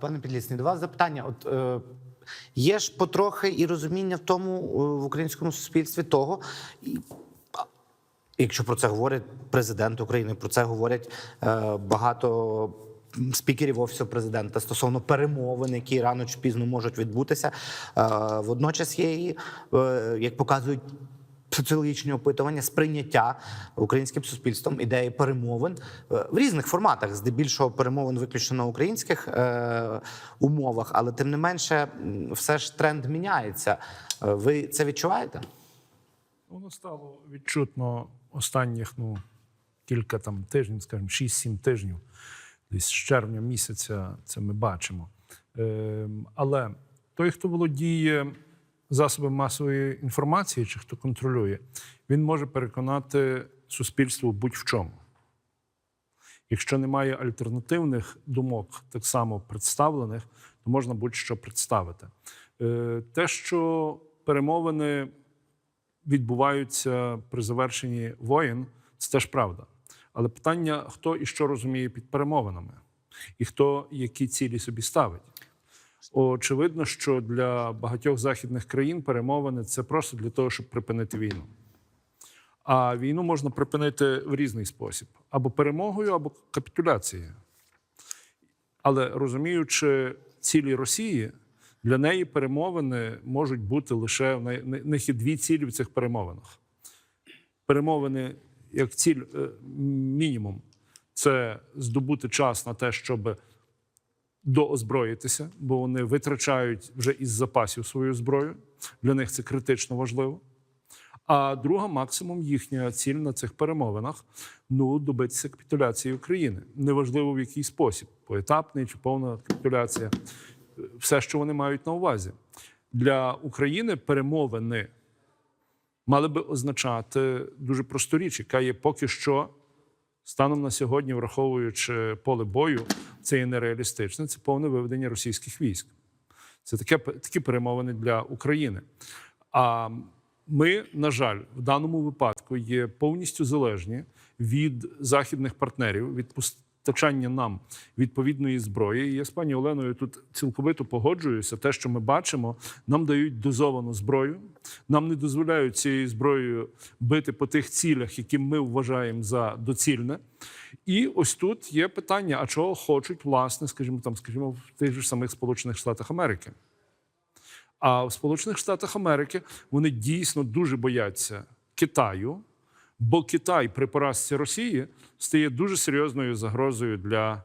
Пане Підлісний, до вас запитання. От е, є ж потрохи і розуміння в тому е, в українському суспільстві того, і, якщо про це говорить президент України, про це говорять е, багато. Спікерів офісу президента стосовно перемовин, які рано чи пізно можуть відбутися. Е, Водночас є е, як показують соціологічні опитування, сприйняття українським суспільством ідеї перемовин е, в різних форматах, здебільшого перемовин виключно на українських е, умовах, але тим не менше, все ж тренд міняється. Е, Ви це відчуваєте? Воно стало відчутно останніх ну, кілька там тижнів, скажімо, 6-7 тижнів, десь з червня місяця це ми бачимо. Ем, але той, хто володіє засобами масової інформації, чи хто контролює, він може переконати суспільство будь-в чому. Якщо немає альтернативних думок, так само представлених, то можна будь-що представити. Е, Те, що перемовини відбуваються при завершенні воєн, це теж правда. Але питання, хто і що розуміє під перемовинами, і хто які цілі собі ставить. Очевидно, що для багатьох західних країн перемовини це просто для того, щоб припинити війну. А війну можна припинити в різний спосіб: або перемогою, або капітуляцією. Але розуміючи цілі Росії, для неї перемовини можуть бути лише в них є дві цілі в цих перемовинах. Перемовини як ціль е, мінімум це здобути час на те, щоб доозброїтися, бо вони витрачають вже із запасів свою зброю. Для них це критично важливо. А друга максимум їхня ціль на цих перемовинах ну добитися капітуляції України. Неважливо в який спосіб, поетапний чи повна капітуляція. Все, що вони мають на увазі. Для України перемовини мали би означати дуже просту річ, яка є поки що станом на сьогодні, враховуючи поле бою, це є нереалістичне. Це повне виведення російських військ. Це таке, такі перемовини для України. А ми, на жаль, в даному випадку є повністю залежні від західних партнерів, від постачання нам відповідної зброї. І я з пані Оленою тут цілковито погоджуюся. Те, що ми бачимо, нам дають дозовану зброю, нам не дозволяють цією зброєю бити по тих цілях, які ми вважаємо за доцільне. І ось тут є питання: а чого хочуть, власне, скажімо, там, скажімо, в тих же самих Сполучених Штатах Америки. А в Сполучених Штатах Америки вони дійсно дуже бояться Китаю, бо Китай при поразці Росії стає дуже серйозною загрозою для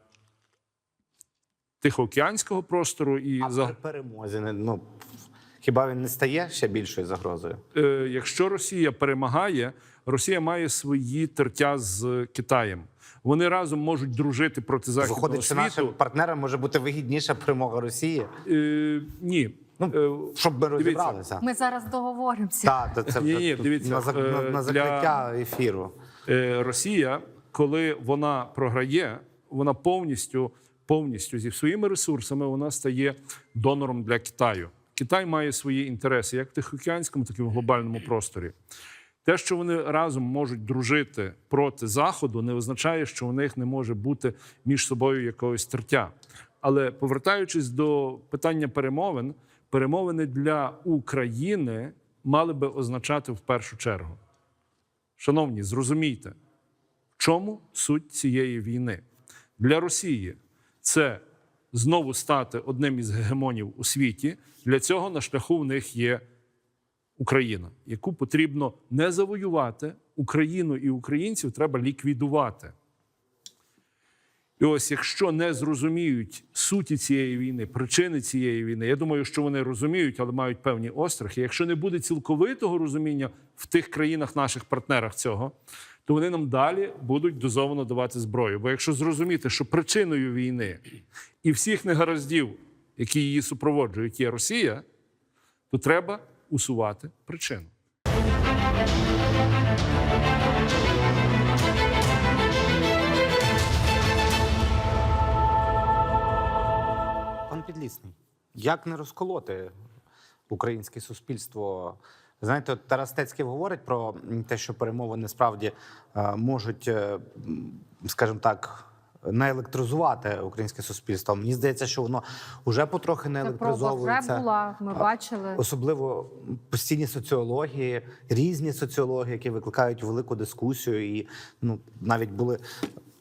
Тихоокеанського простору і А за при перемозі ну хіба він не стає ще більшою загрозою? е, якщо Росія перемагає, Росія має свої тертя з Китаєм. Вони разом можуть дружити проти західного Виходить, що нашим партнерам може бути вигідніша перемога Росії. Е, ні. Ну, Е, щоб ми дивіться. розібралися. Ми зараз договоримося. Так, то це Ні, ні, дивіться, на, на, е, на для- закриття ефіру. Е, Росія, коли вона програє, вона повністю, повністю зі своїми ресурсами вона стає донором для Китаю. Китай має свої інтереси як в Тихоокеанському, так і в глобальному просторі. Те, що вони разом можуть дружити проти Заходу, не означає, що у них не може бути між собою якогось тертя. Але повертаючись до питання перемовин, перемовини для України мали би означати в першу чергу. Шановні, зрозумійте, в чому суть цієї війни для Росії це знову стати одним із гегемонів у світі. Для цього на шляху в них є Україна, яку потрібно не завоювати. Україну і українців треба ліквідувати. І ось, якщо не зрозуміють суті цієї війни, причини цієї війни, я думаю, що вони розуміють, але мають певні острахи. Якщо не буде цілковитого розуміння в тих країнах, наших партнерах цього, то вони нам далі будуть дозовано давати зброю. Бо якщо зрозуміти, що причиною війни і всіх негараздів, які її супроводжують, є Росія, то треба усувати причину. Пан Підлісний, як не розколоти українське суспільство? Знаєте, от Тарас Стецький говорить про те, що перемовини справді е, можуть, е, скажімо так, наелектризувати українське суспільство. Мені здається, що воно вже потрохи вже наелектризовується. була. Ми бачили. Особливо постійні соціології, різні соціології, які викликають велику дискусію, і ну навіть були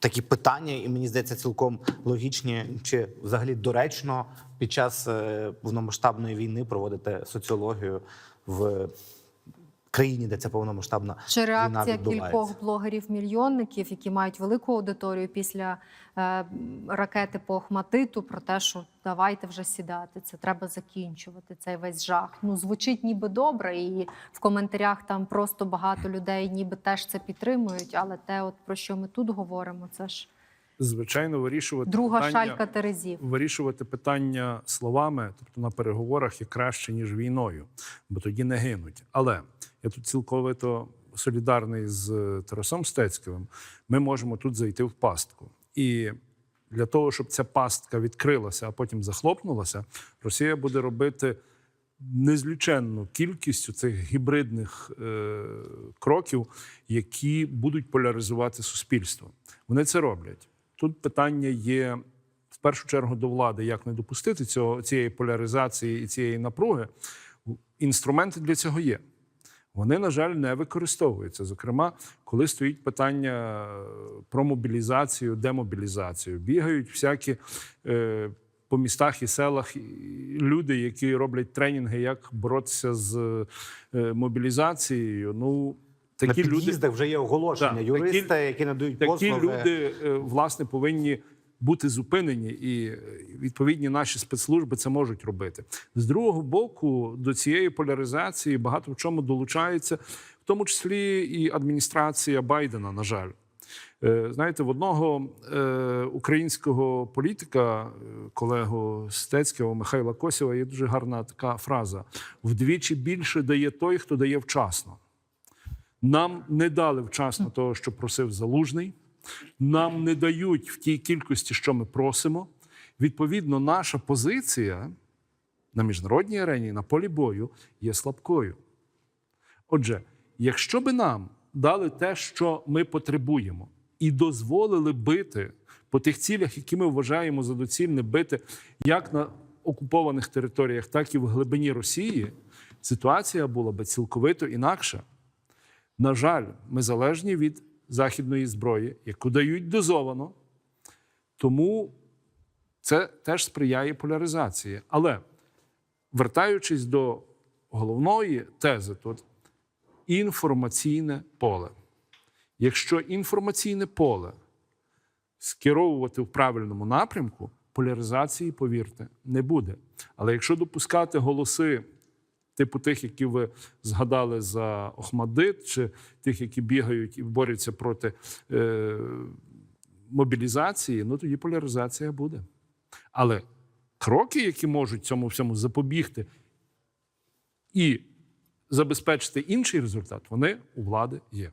такі питання, і мені здається, цілком логічні чи взагалі доречно під час е, повномасштабної війни проводити соціологію в країні, де ця повномасштабна Чи реакція відбувається. кількох блогерів-мільйонників, які мають велику аудиторію після е, ракети по Охматиту, про те, що давайте вже сідати, це треба закінчувати цей весь жах. Ну звучить ніби добре, і в коментарях там просто багато людей, ніби теж це підтримують. Але те, от про що ми тут говоримо, це ж Звичайно, вирішувати друга питання, шалька Терезів. вирішувати питання словами, тобто на переговорах, є краще ніж війною, бо тоді не гинуть. Але я тут цілковито солідарний з Тарасом Стецьким. Ми можемо тут зайти в пастку. І для того, щоб ця пастка відкрилася, а потім захлопнулася, Росія буде робити незліченну кількістю цих гібридних е, кроків, які будуть поляризувати суспільство. Вони це роблять. Тут питання є в першу чергу до влади, як не допустити цього, цієї поляризації і цієї напруги. Інструменти для цього є. Вони, на жаль, не використовуються. Зокрема, коли стоїть питання е, про мобілізацію, демобілізацію, бігають всякі е, по містах і селах люди, які роблять тренінги, як боротися з е, мобілізацією. Ну такі на люди вже є оголошення. Так, Юристи, такі- які надають такі послуги. люди е, власне повинні бути зупинені, і е, відповідні наші спецслужби це можуть робити. З другого боку, до цієї поляризації багато в чому долучається, в тому числі і адміністрація Байдена. На жаль, Е, знаєте, в одного е, українського політика, колегу Стецького Михайла Косєва, є дуже гарна така фраза: вдвічі більше дає той, хто дає вчасно. Нам не дали вчасно того, що просив залужний. Нам не дають в тій кількості, що ми просимо. Відповідно, наша позиція на міжнародній арені, на полі бою є слабкою. Отже, якщо би нам дали те, що ми потребуємо, і дозволили бити по тих цілях, які ми вважаємо за доцільне бити як на окупованих територіях, так і в глибині Росії, ситуація була би цілковито інакша. На жаль, ми залежні від західної зброї, яку дають дозовано, тому це теж сприяє поляризації. Але вертаючись до головної тези, тут інформаційне поле. Якщо інформаційне поле скеровувати в правильному напрямку, поляризації, повірте, не буде. Але якщо допускати голоси, типу тих, які ви згадали за Охмадит, чи тих, які бігають і борються проти е, мобілізації, ну тоді поляризація буде. Але кроки, які можуть цьому всьому запобігти і забезпечити інший результат, вони у влади є.